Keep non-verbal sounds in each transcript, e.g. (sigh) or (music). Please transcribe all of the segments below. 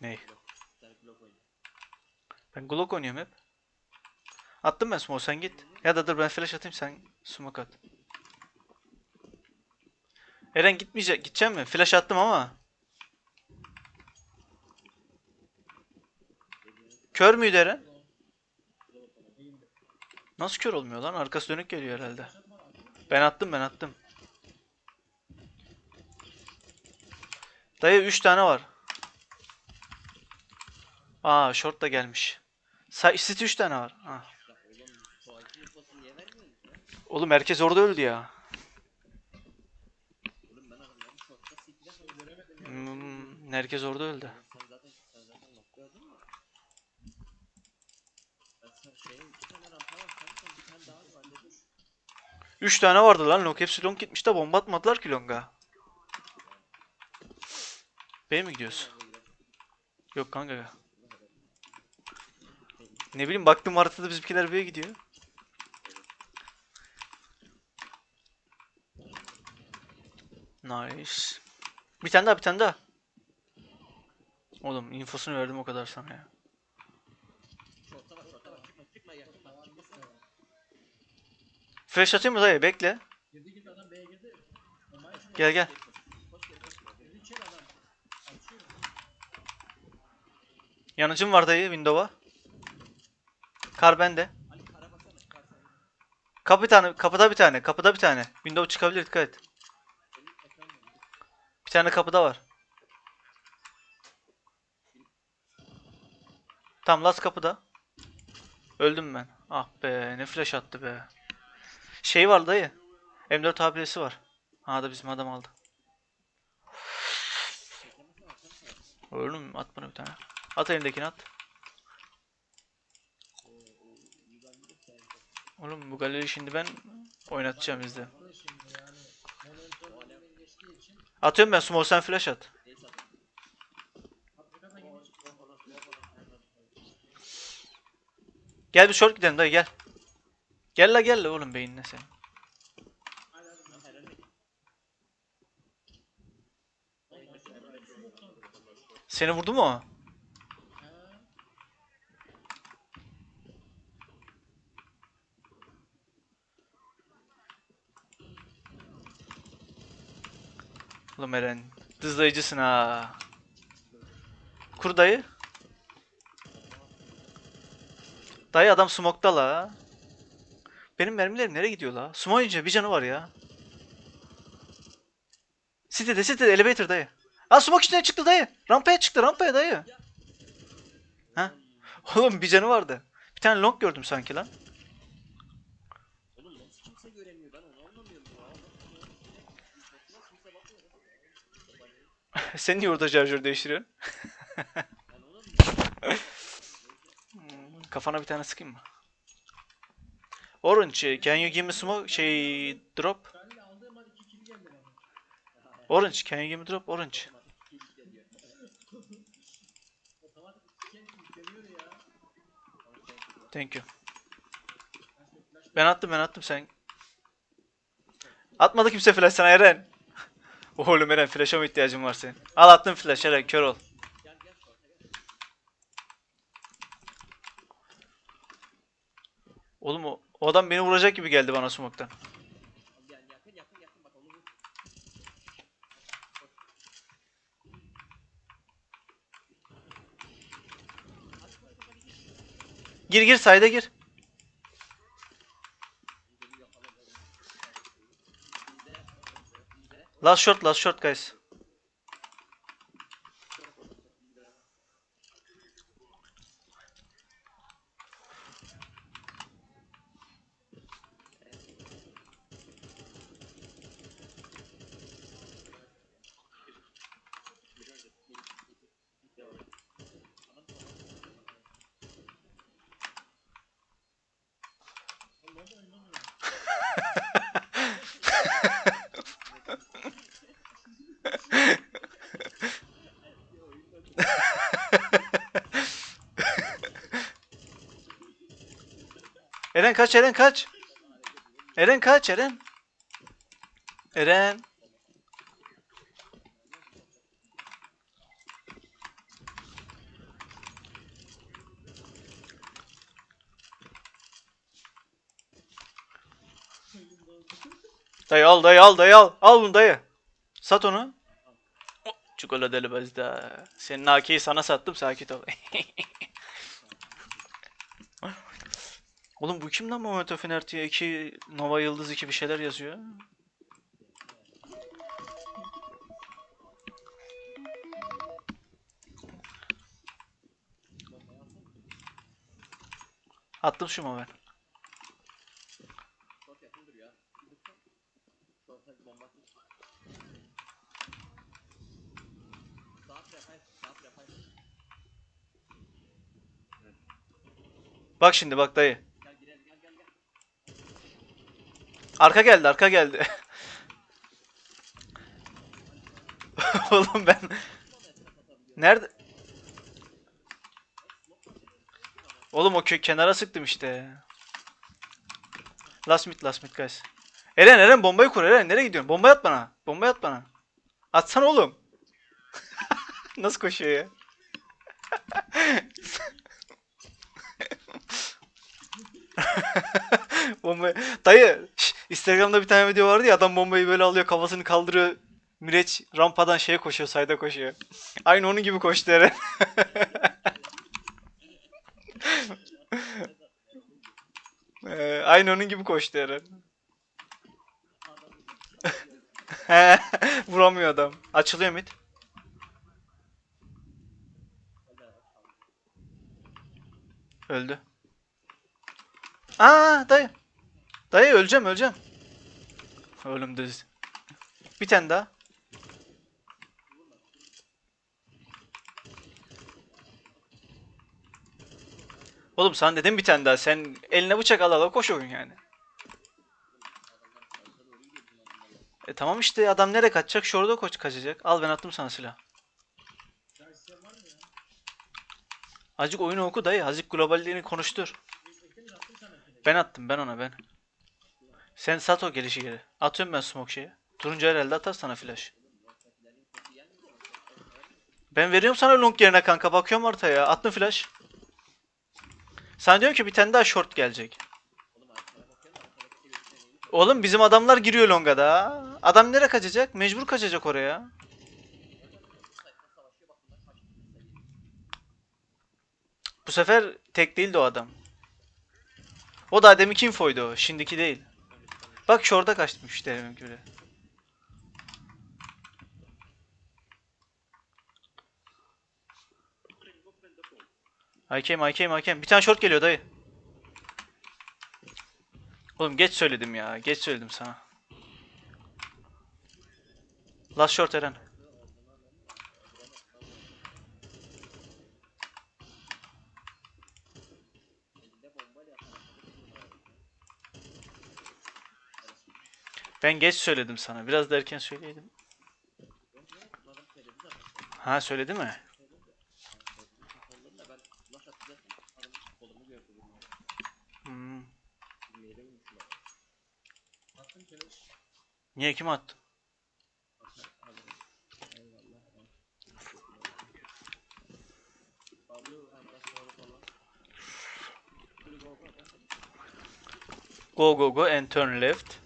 Ney? Ben Glock oynuyorum hep. Attım ben smoke sen git. Ya da dur ben flash atayım sen smoke at. Eren gitmeyecek. Gidecek mi? Flash attım ama. Kör müydü Eren? Nasıl kör olmuyor lan? Arkası dönük geliyor herhalde. Ben attım ben attım. Dayı 3 tane var. Aa short da gelmiş. Sa City 3 tane var. Ha. Oğlum herkes orada öldü ya. Hmm, herkes orada öldü. İki tane rampa var kanka bir tane daha var ne dur. 3 tane vardı lan long. Hepsi long gitmiş de bomba atmadılar ki longa. B'ye mi gider? Yok kanka. Ne bileyim baktım haritada bizimkiler B'ye gidiyor. Nice. Bir tane daha bir tane daha. Oğlum infosunu verdim o kadar sana ya. Flash atayım mı dayı? Bekle. Gel gel. Yanıcım var dayı Windows'a. Kar bende. Kapı tane, kapıda bir tane, kapıda bir tane. Window çıkabilir dikkat et. Bir tane kapıda var. Tam last kapıda. Öldüm ben. Ah be ne flash attı be. Şey var dayı. M4 AP'si var. Ha da bizim adam aldı. Mü? At bana bir tane. At elindekini at. Oo oo iyi ben bir de sen. Oğlum bu galeri şimdi ben oynatacağım için Atıyorum ben small sen flash at. Gel bir short gidelim dayı gel. Gel la gel la oğlum beynine sen. Seni vurdu mu o? Oğlum Eren. Dızlayıcısın ha. Kur dayı. Dayı adam smokta la. Benim mermilerim nereye gidiyor la? Smoke yiyince bir canı var ya. City'de City'de elevator dayı. Aa smoke içinden çıktı dayı. Rampaya çıktı rampaya dayı. Ha? Oğlum bir canı vardı. Bir tane long gördüm sanki lan. Oğlum nasıl kimse göremiyor ben onu anlamıyorum ya. Nasıl kimse bakmıyor. (laughs) Sen niye orada şarjör değiştiriyorsun? (laughs) Kafana bir tane sıkayım mı? Orange, can you give me smoke? Şey, drop. Orange, can you give me drop? Orange. Thank you. Ben attım, ben attım sen. Atmadı kimse flash sana Eren. Oğlum Eren flash'a mı ihtiyacın var senin? Al attım flash Eren kör ol. Oğlum o, o adam beni vuracak gibi geldi bana gir. Gir gir sayda gir. Last shot, last shot, guys. Eren kaç Eren kaç. Eren kaç Eren. Eren. Dayı al dayı al dayı al. Al bunu dayı. Sat onu. Çikolateli bezde. Senin AK'yi sana sattım sakin ol. (laughs) Oğlum bu kim lan Momento Fenerti'ye 2 Nova Yıldız 2 bir şeyler yazıyor. Attım şu ben. Bak şimdi bak dayı. Gel girelim gel gel gel. Arka geldi arka geldi. (laughs) Oğlum ben nerede? Oğlum o kenara sıktım işte. Last mid last mid guys. Eren Eren bombayı kur Eren nereye gidiyorsun? Bomba at bana. Bomba at bana. Atsana oğlum. (laughs) Nasıl koşuyor ya? (laughs) Bombayı. Dayı Instagram'da bir tane video vardı ya adam bombayı böyle alıyor kafasını kaldırıyor. Mireç rampadan şeye koşuyor sayda koşuyor. Aynı onun gibi koştu Eren. (laughs) Ee, aynı onun gibi koştu Eren. (laughs) Vuramıyor adam. Açılıyor mid. Öldü. Aa dayı. Dayı öleceğim öleceğim. Oğlum düz. Bir tane daha. Oğlum sana dedim bir tane daha. Sen eline bıçak al ala koş oyun yani. E tamam işte adam nereye kaçacak? Şurada koç kaçacak. Al ben attım sana silah. Azıcık oyunu oku dayı. Azıcık globalliğini konuştur. Ben attım ben ona ben. Sen sat o gelişi geri. Atıyorum ben smoke şeye. Turuncu herhalde atar sana flash. Ben veriyorum sana long yerine kanka. Bakıyorum ortaya. Attım flash. Sana diyorum ki bir tane daha short gelecek. Oğlum bizim adamlar giriyor longa da. Adam nereye kaçacak? Mecbur kaçacak oraya. Bu sefer tek değildi o adam. O da deminki infoydu. Şimdiki değil. Bak şurada. I came, I came, I came. Bir tane short geliyor dayı. Oğlum geç söyledim ya. Geç söyledim sana. Last short Eren. Ben geç söyledim sana. Biraz da erken söyleyeydim. Ha söyledi mi? Hmm. Niye kim attı? Go go go and turn left.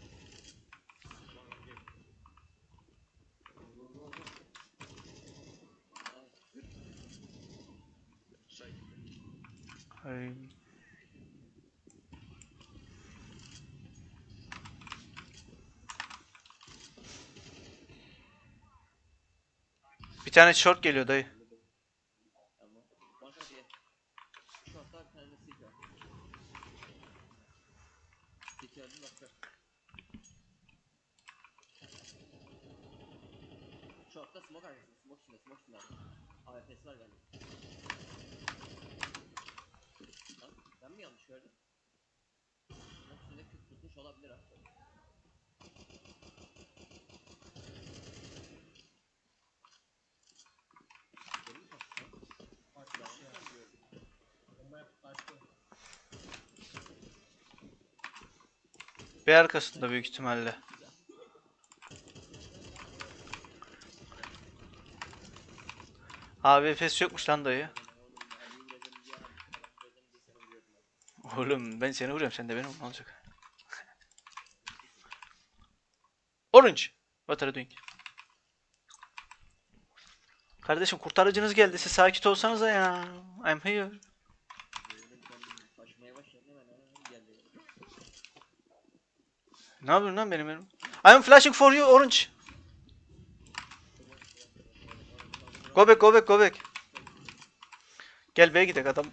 Bir tane short geliyor dayı. Hafta smoke arkasında. Smoke olabilir ha. Benim mi kaçtı? Açmış ya. Bomba yapıp açtı. Bir arkasında büyük ihtimalle. Efes yokmuş lan dayı. Oğlum ben seni vuruyorum sen de beni vurma olacak. (laughs) Orange. What are you doing? Kardeşim kurtarıcınız geldi. Siz sakin olsanıza ya. I'm here. Ne yapıyorsun lan benim benim? I'm flashing for you orange. Go back go back go back. Gel B'ye gidelim adam.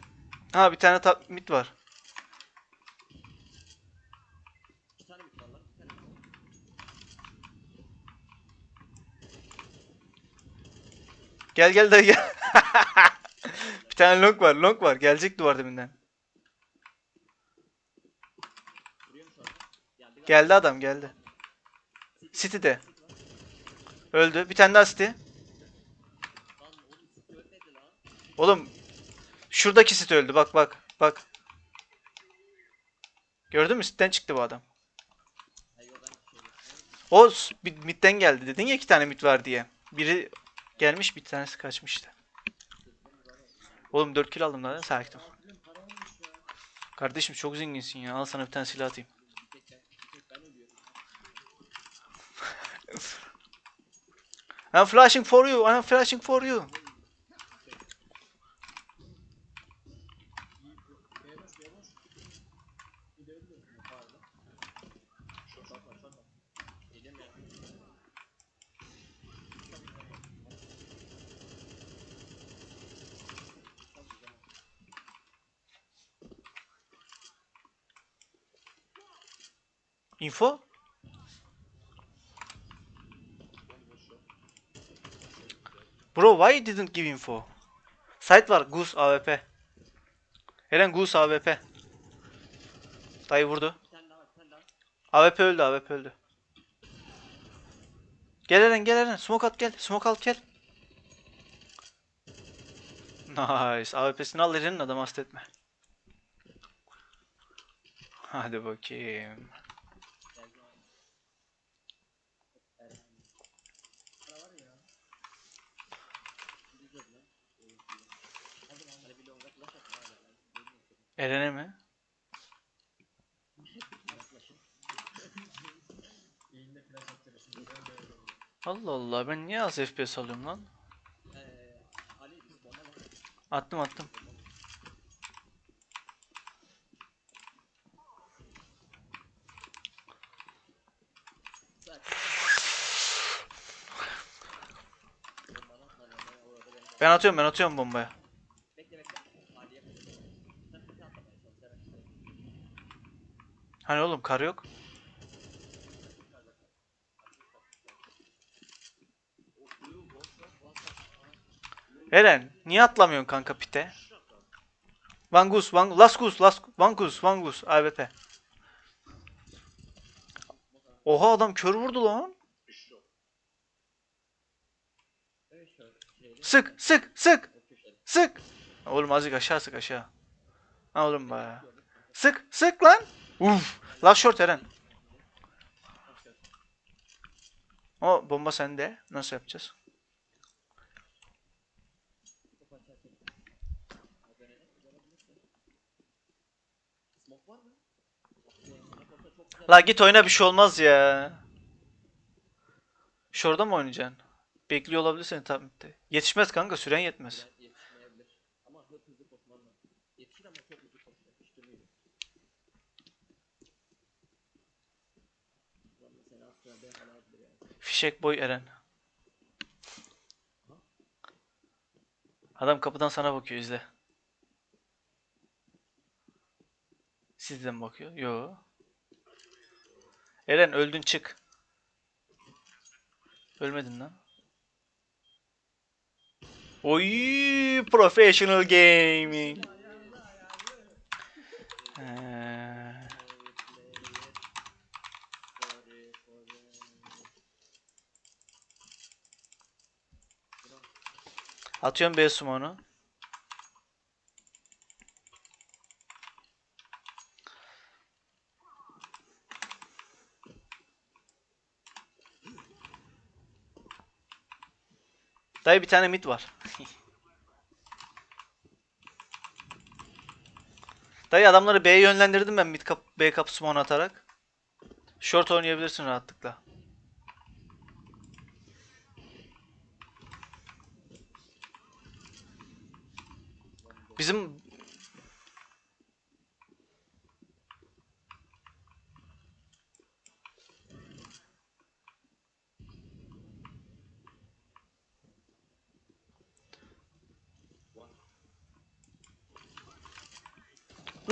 Ha bir tane top mid var. Gel gel dayı gel. (laughs) bir tane long var long var. Gelecek duvar dibinden. Vuruyor mu şu anda? Geldi adam geldi. City'de. Öldü. Bir tane daha City. Oğlum şuradaki City öldü. Bak bak bak. Gördün mü? City'den çıktı bu adam. O midden geldi. Dedin ya iki tane mid var diye. Biri gelmiş bir tanesi kaçmıştı. Oğlum 4 kill aldım lan. Sakin. Kardeşim çok zenginsin ya. Al sana bir tane silah atayım. bir tek ben, bir tek ben ölüyorum. I'm flashing for you. I'm flashing for you. B boş B boş. Bir de öldü. Pardon. Şok var şok var. Geliyorum ya. Info? Bro, why you didn't give info? Site var. Goose AWP. Eren Goose AWP. Dayı vurdu. AWP öldü, AWP öldü. Gel Eren, gel Eren. Smoke at gel. Smoke al gel. Nice. AWP'sini al Eren'in adamı hasta etme. Hadi bakayım. Geldi abi. Evet. Para var ya. Biz de lan. Hadi lan. Hadi bir longa flash atma hala lan. Bilmiyorum. Eren'e mi? Bana flash'ı. Eğinde flash atıyor şimdi. Ben de öyle oluyor. Allah Allah ben niye az FPS alıyorum lan? Attım attım. Ben atıyorum ben atıyorum bombaya. Bekle bekle. Ali'ye bakın. Sen bir atlamaya çalış. Evet. Hani oğlum kar yok. Eren niye atlamıyorsun kanka pite? Goose, last, one goose, one goose, AWP. Oha adam kör vurdu lan. Sık, sık, sık, sık. Oğlum azıcık aşağı sık aşağı. Ha oğlum be. Sık, sık lan. Uf. Last short Eren. O bomba sende. Nasıl yapacağız? La git oyna bir şey olmaz ya. Şurada mı oynayacaksın? Bekliyor olabilirsin tabii. midde. Yetişmez kanka süren yetmez. Biraz Yetişmeyebilir. Ama hızlı hızlı koşman lazım. Yetişir ama çok hızlı koşuyor. Hiç durmuyor. Ulan mesela aslında ben hala atılır yani. Fişek boy Eren. Adam kapıdan sana bakıyor izle. Sizden bakıyor? Yo. Eren öldün çık. Ölmedin lan. Oy professional gaming. Atıyorum B sumonu. Dayı bir tane mid var. (laughs) Dayı adamları B'ye yönlendirdim ben mid kap B kapı atarak. Short oynayabilirsin rahatlıkla. Bizim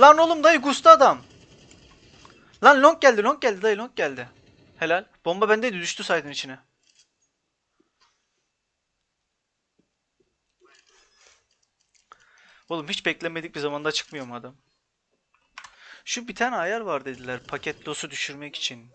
Lan oğlum dayı gusta adam. Lan long geldi long geldi dayı long geldi. Helal. Bomba bendeydi düştü saydın içine. Oğlum hiç beklemedik bir zamanda çıkmıyor mu adam? Şu bir tane ayar var dediler paket dosu düşürmek için.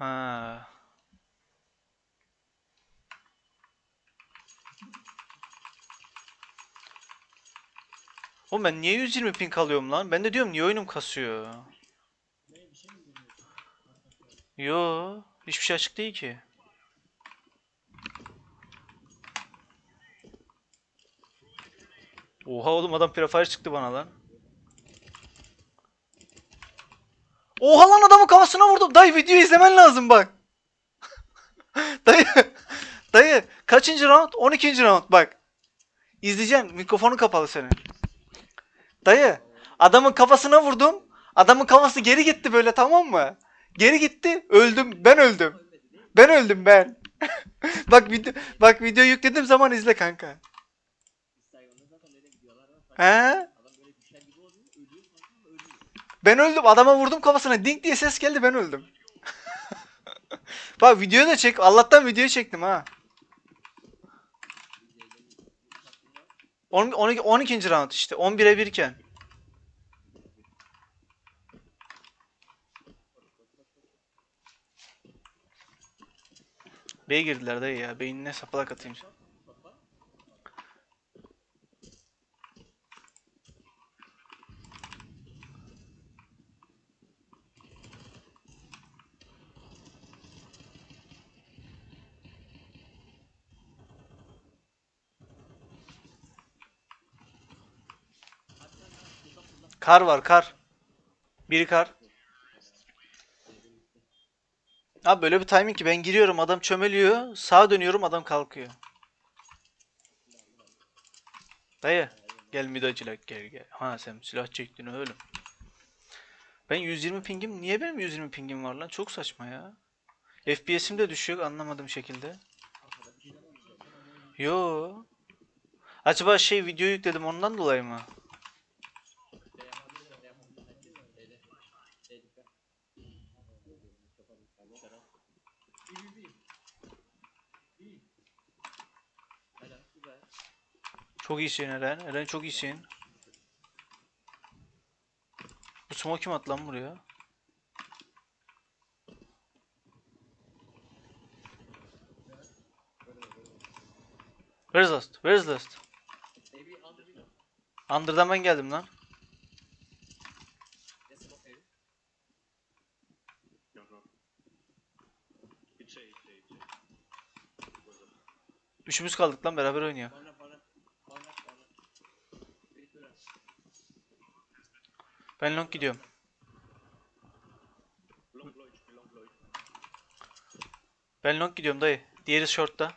Ha. Oğlum ben niye 120 ping alıyorum lan? Ben de diyorum niye oyunum kasıyor? Yo, hiçbir şey açık değil ki. Oha oğlum adam prefire çıktı bana lan. Oha lan adamın kafasına vurdum. Dayı videoyu izlemen lazım bak. (laughs) dayı. Dayı kaçıncı round? 12. round bak. İzleyeceksin. Mikrofonun kapalı senin. Dayı adamın kafasına vurdum. Adamın kafası geri gitti böyle tamam mı? Geri gitti. Öldüm. Ben öldüm. Ben öldüm ben. (laughs) bak video bak video yüklediğim zaman izle kanka. He? Adam böyle düşer gibi oluyor. Ölüyor kanka ama ölmüyor. Ben öldüm. Adama vurdum kafasına. Dink diye ses geldi ben öldüm. bak videoyu da çek. Allah'tan videoyu çektim ha. İzleyicilerin 10, 12, 12. round işte. 11'e 1 iken. B'ye girdiler dayı ya. Beynine sapalak atayım. Kar var kar. Biri kar. Abi böyle bir timing ki ben giriyorum adam çömeliyor. Sağa dönüyorum adam kalkıyor. Dayı gel midacılık gel gel. Ha sen silah çektin oğlum. Ben 120 pingim niye benim 120 pingim var lan? Çok saçma ya. FPS'im de düşüyor anlamadığım şekilde. Yo. Acaba şey video yükledim ondan dolayı mı? Bir bir bir. Bir. Helal güzel. Çok iyisin Eren. Eren çok iyisin. Bu smoke kim attı lan buraya? Where's last? Where's last? Under'dan ben geldim lan. Üçümüz kaldık lan beraber oynuyor. Bana bana. Bana bana. Bir kere. Ben long gidiyorum. Ben long gidiyorum dayı. Diğeri short'ta.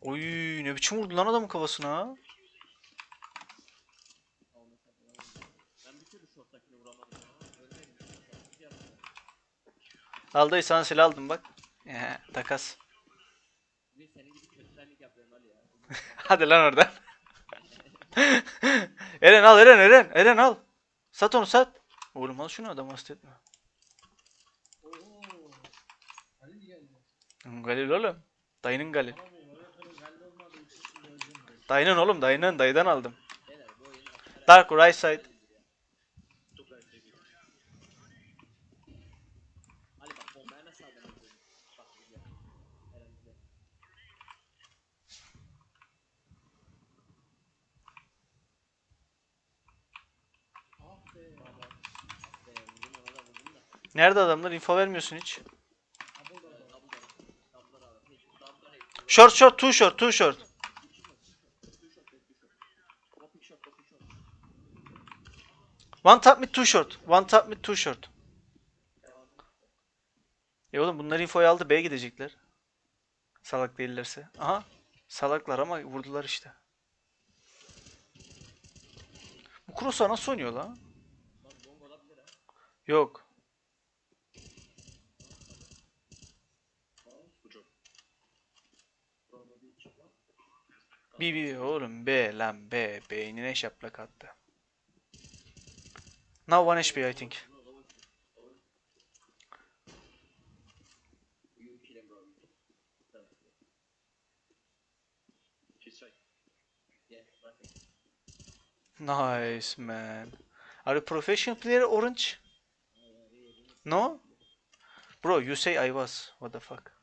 Oy ne biçim vurdu lan adamın kafasına. Al sana silah aldım bak. Ee, takas. Bir senin gibi kötülerlik yapıyorum Ali ya. Hadi lan oradan. Eren al Eren Eren. Eren al. Sat onu sat. Oğlum al şunu adam hasta etme. Galil oğlum. Dayının Galil. Dayının oğlum dayının dayıdan aldım. Dark right side. Ali bak bombaya nasıl vurdum ona da vurdum da. Nerede adamlar? Info vermiyorsun hiç. Short short two short two short. One top mid two short. One top mid two short. E oğlum bunlar infoyu aldı B'ye gidecekler. Salak değillerse. Aha. Salaklar ama vurdular işte. Bu Kroos'a nasıl oynuyor lan? Yok. B B oğlum B lan B. Beynine şaplak attı. Now one HP I think. Nice man. Are you professional player orange? No? Bro, you say I was. What the fuck?